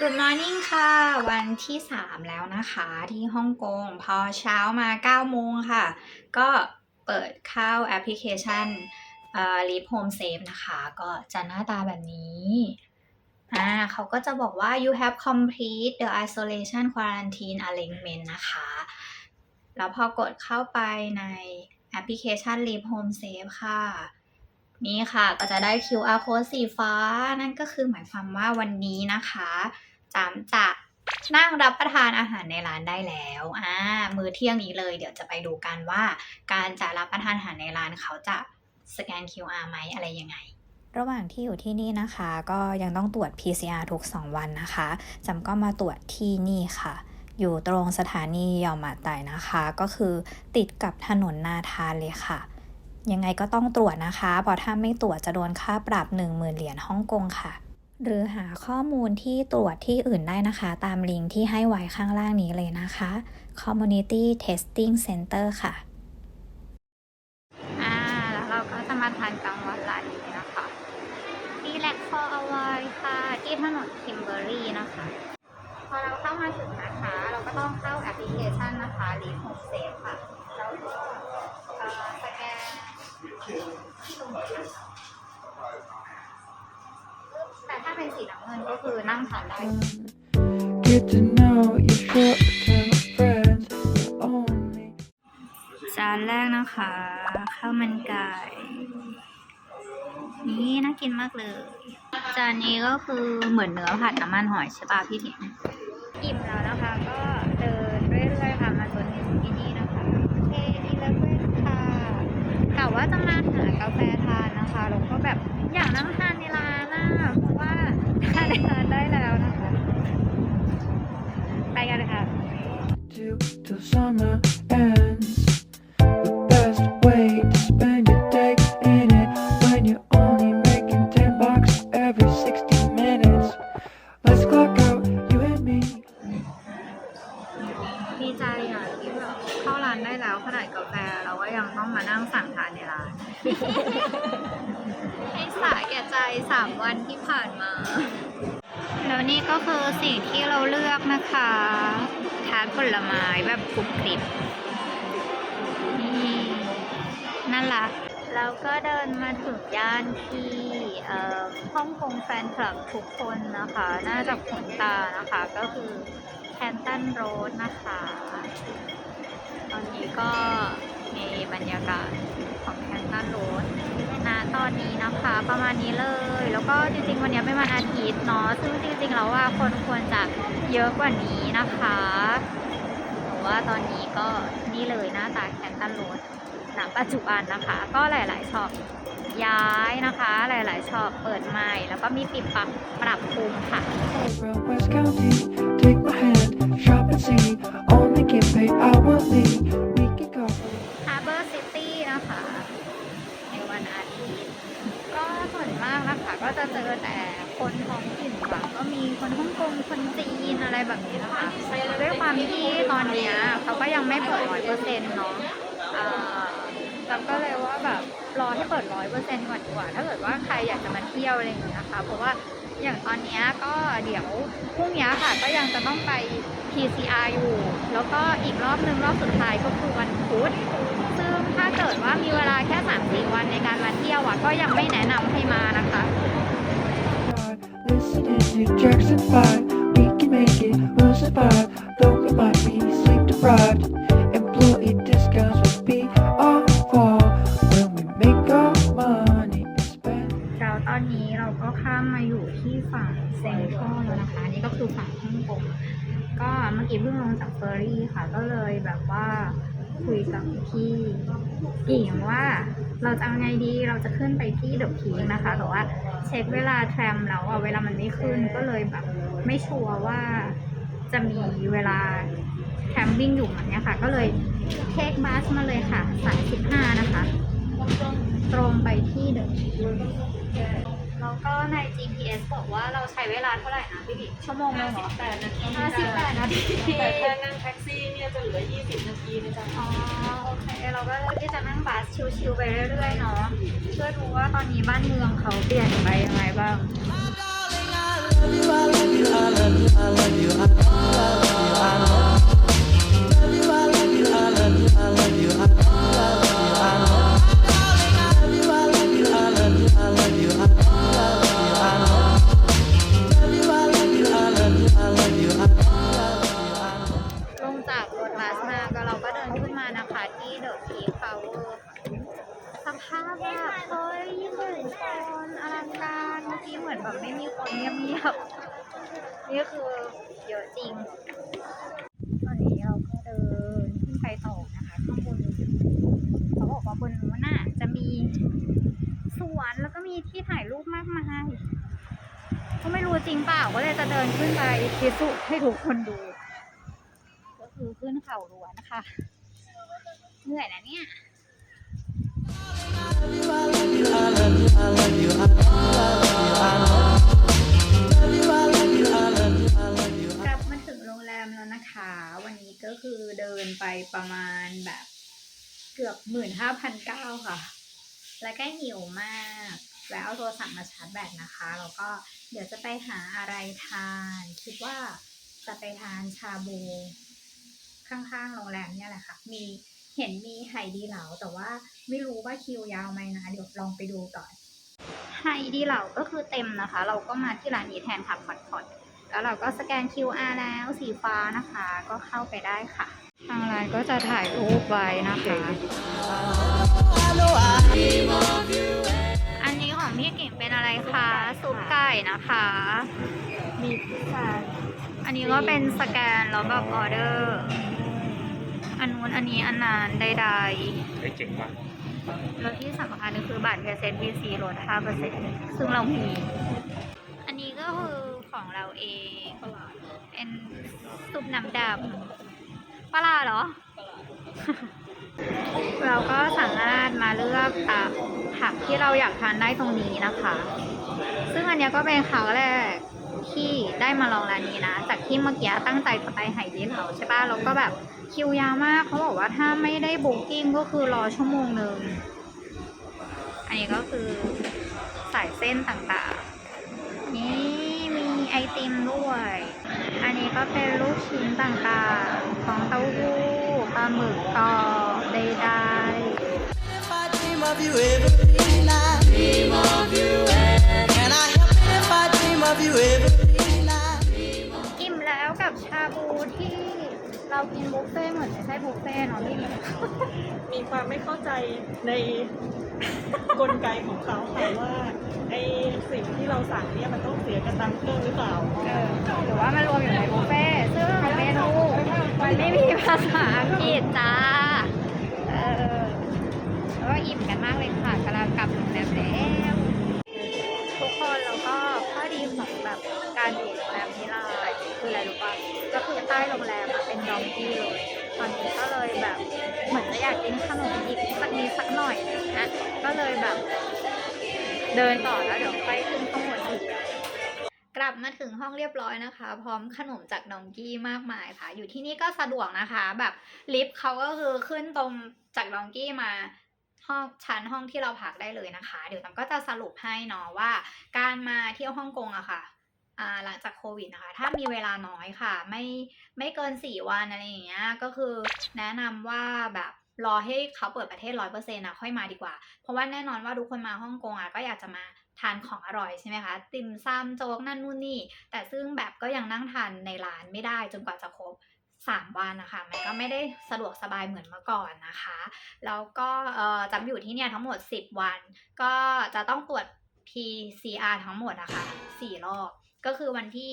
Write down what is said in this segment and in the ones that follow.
Good morning ค่ะ วันที่ 3 แล้วนะคะที่ฮ่องกง พอเช้ามา 9 โมงค่ะ ก็เปิดเข้าแอปพลิเคชันเอ่อ Leap Home Safe นะคะ ก็จะหน้าตาแบบนี้อ่าเขาก็จะบอกว่า you have complete the isolation quarantine arrangement นะคะ แล้วพอกดเข้าไปในแอปพลิเคชัน Leap Home Safe ค่ะ นี่ค่ะก็จะได้ QR code สีฟ้า นั่นก็คือหมายความว่าวันนี้นะคะจำจะนั่งรับประทานอาหารในร้านได้แล้วอ่ามื้อเที่ยงนี้เลย เดี๋ยวจะไปดูกันว่า การจะรับประทานอาหารในร้านเขาจะสแกน QR ไหมอะไรยังไงระหว่างที่อยู่ที่นี่นะคะ ก็ยังต้องตรวจ PCR ทุก 2 วันนะคะจำก็มาตรวจที่นี่ค่ะ อยู่ตรงสถานียอมาไตนะคะ ก็คือติดกับถนนนาทานเลยค่ะ ยังไงก็ต้องตรวจนะคะ เพราะถ้าไม่ตรวจจะโดนค่าปรับ 10,000 เหรียญฮ่องกงค่ะ หรือหาข้อมูลที่ตรวจที่อื่นได้นะคะ ตามลิงก์ที่ให้ไว้ข้างล่างนี้เลยนะคะ Community Testing Center ค่ะอ่าแล้วเราก็จะมาทานกลางวันร้านนี้นะคะ Relax for a while ค่ะที่ถนนคิมเบอรี่นะคะ พอเราเข้ามาถึงนะคะ เราก็ต้องเข้าแอปพลิเคชันนะคะ Leap Home Safe ค่ะ แต่ถ้าเป็นสีน้ำเงินก็คือนั่งทานได้ Get to know your short-term friends only. จานแรกนะคะข้าวมันไก่ นี่น่ากินมากเลย จานนี้ก็คือเหมือนเนื้อผัดน้ำมันหอยใช่ป่ะพี่ถิ่นอิ่มแล้วนะคะก็เดินเรื่อยๆค่ะมาจนถึงที่นี่นะคะเคอีเลเว่นค่ะกะ ว่าจะมาหากาแฟทานนะคะแล้วก็แบบอยากนั่งทานในร้านนะเพราะว่าทานในร้านได้แล้วนะคะ ไปกันเลยค่ะ Till till summer ต้องมานั่งสั่งทานในร้าน ให้สาแก่ใจสามวันที่ผ่านมา แล้วนี่ก็คือสิ่งที่เราเลือกนะคะทานผลไม้แบบกรุบกริบนี่น่ารักแล้วก็เดินมาถึงย่านที่เอ่อฮ่องกงแฟนคลับทุกคนนะคะ น่าจะคุ้นตานะคะ ก็คือแคนตันโรดนะคะ ตอนนี้ก็ มีบรรยากาศของแคนตันโรดนะตอนนี้นะคะประมาณนี้เลย แล้วก็จริงๆ วันนี้เป็นวันอาทิตย์เนาะซึ่งจริงๆแล้วว่าคนควรจะเยอะกว่านี้นะคะแต่ว่าตอนนี้ก็นี่เลยหน้าตาแคนตันโรดณปัจจุบันนะคะ ก็หลายๆช็อปย้ายนะคะ หลายๆช็อปเปิดใหม่ แล้วก็มีปิดปรับปรับปรุงค่ะ take my hand, shop and see. Only get paid hourly. นะคะ ในวันอาทิตย์ก็ส่วนมากนะคะ ก็จะเจอแต่คนท้องถิ่นค่ะก็มีคนฮ่องกงคนจีนอะไรแบบนี้นะคะด้วยความที่ตอนเนี้ยเขาก็ยังไม่เปิดร้อยเปอร์เซ็นต์เนาะอ่าจำก็เลยว่าแบบรอให้เปิดร้อยเปอร์เซ็นต์ก่อนดีกว่า ถ้าเกิดว่าใครอยากจะมาเที่ยวอะไรอย่างเงี้ยนะคะเพราะว่าอย่างตอนนี้ก็เดี๋ยวพรุ่งนี้ค่ะก็ยังจะต้องไป PCR อยู่ แล้วก็อีกรอบนึงรอบสุดท้ายก็คือวันพุธ กิดว่ามีเวลาแค่3 4วันในการมาเที่ยวอะก็ยังไม่แนะนำให้มานะคะ Listening to Jackson 5, we can make it, we'll survive. Though we might be sleep deprived, employee discounts will be our fall when we make our money and spend. เราตอนนี้เราก็ข้ามมาอยู่ที่ฝั่งเซนทรัลแล้วนะคะ นี่ก็คือฝั่งฮ่องกงก็เมื่อกี้เพิ่งลงจากเฟอร์รี่ค่ะ ก็เลยแบบว่า คุยกับพี่กิ่งว่าเราจะเอาไงดีเราจะขึ้นไปที่เดอะพีคนะคะ แต่ว่าเช็คเวลาแทรมแล้วอะเวลามันไม่ขึ้นก็เลยแบบไม่ชัวร์ว่าจะมีเวลาแทรมวิ่งอยู่แบบเนี้ยค่ะ ก็เลยเทคบัสมาเลยค่ะสาย15นะคะ ตรงไปที่เดอะพีคแล้วก็ใน GPS บอกว่าเราใช้เวลาเท่าไหร่นะพี่บิ๊กชั่วโมงนึงเหรอ58นาทีห้าสิบแปดนาทีแต่ถ้านั่งแท็กซี่เนี่ย จะเหลือ 20 นาทีในการอ๋อโอเค เราก็เลือกที่จะนั่งบัสชิลๆไปเรื่อยๆเนาะเพื่อดูว่าตอนนี้บ้านเมืองเขาเปลี่ยนไปยังไงบ้าง I love you, I love you, I love you, I love you, I love you, I love you. แบบไม่มีคนเงียบๆนี่คือเยอะจริง ตอนนี้เราก็เดินขึ้นไปต่อนะคะข้างบนเขาบอกว่าบนนู้นน่ะจะมีสวนแล้วก็มีที่ถ่ายรูปมากมายก็ไม่รู้จริงเปล่าก็เลยจะเดินขึ้นไปพิสูจน์ให้ทุกคนดู ก็คือขึ้นเขาล้วนนะคะเหนื่อยนะเนี่ย กลับมาถึงโรงแรมแล้วนะคะ วันนี้ก็คือเดินไปประมาณแบบเกือบหมื่นห้าพันเก้าค่ะ แล้วก็หิวมาก แล้วเอาโทรศัพท์มาชาร์จแบตนะคะ แล้วก็เดี๋ยวจะไปหาอะไรทาน คิดว่าจะไปทานชาบูข้างๆโรงแรมเนี่ยแหละค่ะ มีเห็นมีไหดีเหลาแต่ว่าไม่รู้ว่าคิวยาวไหมนะเดี๋ยวลองไปดูก่อนไหดีเหลาก็คือเต็มนะคะ เราก็มาที่ร้านนี้แทนค่ะพอดพอด แล้วเราก็สแกน QR แล้วสีฟ้านะคะ ก็เข้าไปได้ค่ะ ทางร้านก็จะถ่ายรูปไว้นะคะ อันนี้ของพี่เก่งเป็นอะไรคะซุปไก่นะคะมีพิซซ่าอันนี้ก็เป็นสแกนแล้วแบบออเดอร์ อันนู้นอันนี้อันนั้นใดไอ้เจ๋งว่ะๆแล้วที่สำคัญก็คือบัตรเ s บีซีลด5%ซึ่งเรามี อันนี้ก็คือ ของเราเองเป็นซุปน้ำดำปลาร้าเหรอ เราก็สามารถมาเลือกอะผักที่เราอยากทานได้ตรงนี้นะคะ ซึ่งอันเนี้ยก็เป็นครั้งแรกที่ได้มาลองร้านนี้นะ จากที่เมื่อกี้ตั้งใจจะไปไหดีเขาใช่ป่ะแล้วก็แบบคิวยาวมากเขาบอกว่าถ้าไม่ได้บุ๊กิ้งก็คือรอชั่วโมงหนึ่ง อันนี้ก็คือสายเส้นต่างๆ นี่มี ไอติมด้วย อันนี้ก็เป็นลูกชิ้นต่างๆ ของเต้าหู้ปลาหมึกกรอบใดๆ If I dream of you every night, dream of you every Can I help it if I dream of you every night? อิ่มแล้วกับชาบูที่เรากินบุฟเฟ่ต์เหมือนไม่ใช่บุฟเฟ่ต์เนาะพี่มีความไม่เข้าใจใน กลไกของเขาค่ะว่าไอสิ่งที่เราสั่งเนี่ยมันต้องเสียกระตังเพิ่มหรือเปล่าเออหรือว่ามันรวมอยู่ในบุฟเฟ่ต์ซึ่งเมนูมันไม่มีภาษาอังกฤษจ้าเออแล้วก็อิ่มกันมากเลยค่ะกำลังกลับโรงแรมแล้วทุกคนแล้วก็ข้อดีของแบบการอยู่โรงแรมที่ลายคืออะไรรู้ป่ะก็คือใต้โรงแรมเป็นดองกี้เลย ตอนนี้ก็เลยแบบ เหมือนจะอยากกินขนมอีกสักนิดสักหน่อยนะก็เลยแบบ เดินต่อแล้วเดี๋ยวไปขึ้นข้างบนอีกกลับมาถึงห้องเรียบร้อยนะคะ พร้อมขนมจากดองกี้มากมายค่ะ อยู่ที่นี่ก็สะดวกนะคะ แบบลิฟต์เขาก็คือขึ้นตรงจากดองกี้มาห้องชั้นห้องที่เราพักได้เลยนะคะ เดี๋ยวตัมก็จะสรุปให้เนาะว่า การมาเที่ยวฮ่องกงอะค่ะอ่า หลังจากโควิดนะคะ ถ้ามีเวลาน้อยค่ะ ไม่ไม่เกินสี่วันอะไรอย่างเงี้ยก็คือแนะนำว่าแบบรอให้เขาเปิดประเทศร้อยเปอร์เซ็นต์ะค่อยมาดีกว่า เพราะว่าแน่นอนว่าทุกคนมาฮ่องกงอะก็อยากจะมาทานของอร่อยใช่ไหมคะ ติ่มซำโจ๊กนั่นนู่นนี่ แต่ซึ่งแบบก็ยังนั่งทานในร้านไม่ได้จนกว่าจะครบ3วันนะคะ มันก็ไม่ได้สะดวกสบายเหมือนเมื่อก่อนนะคะ แล้วก็จำอยู่ที่เนี่ยทั้งหมด 10 วัน ก็จะต้องตรวจ PCR ทั้งหมดนะคะ4รอบ ก็คือวันที่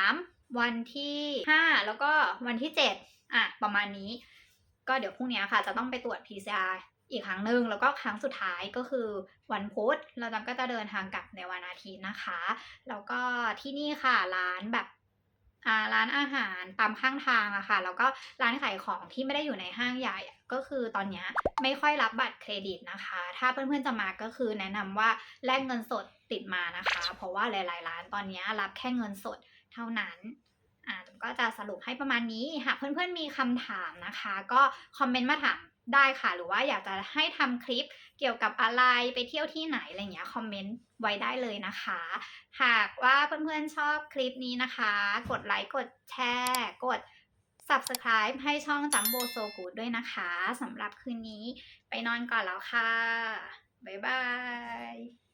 3 วันที่ 5 แล้วก็วันที่ 7 อะ ประมาณนี้ ก็เดี๋ยวพรุ่งนี้ค่ะจะต้องไปตรวจ PCR อีกครั้งหนึ่งแล้วก็ครั้งสุดท้ายก็คือวันพุธเราจำก็จะเดินทางกลับในวันอาทิตย์นะคะ แล้วก็ที่นี่ค่ะร้านแบบ ร้านอาหารตามข้างทางอะค่ะ แล้วก็ร้านขายของที่ไม่ได้อยู่ในห้างใหญ่ก็คือตอนนี้ไม่ค่อยรับบัตรเครดิตนะคะ ถ้าเพื่อนๆจะมาก็คือแนะนำว่าแลกเงินสดติดมานะคะ เพราะว่าหลายๆ ร้านตอนนี้รับแค่เงินสดเท่านั้นอ่าก็จะสรุปให้ประมาณนี้ หากเพื่อนๆมีคำถามนะคะ ก็คอมเมนต์มาถาม ได้ค่ะ หรือว่าอยากจะให้ทำคลิปเกี่ยวกับอะไรไปเที่ยวที่ไหนอะไรเงี้ยคอมเมนต์ไว้ได้เลยนะคะ หากว่าเพื่อนๆชอบคลิปนี้นะคะ กดไลค์กดแชร์กด subscribe ให้ช่องจัมโบโซกูดด้วยนะคะสำหรับคืนนี้ไปนอนก่อนแล้วค่ะ บ๊ายบาย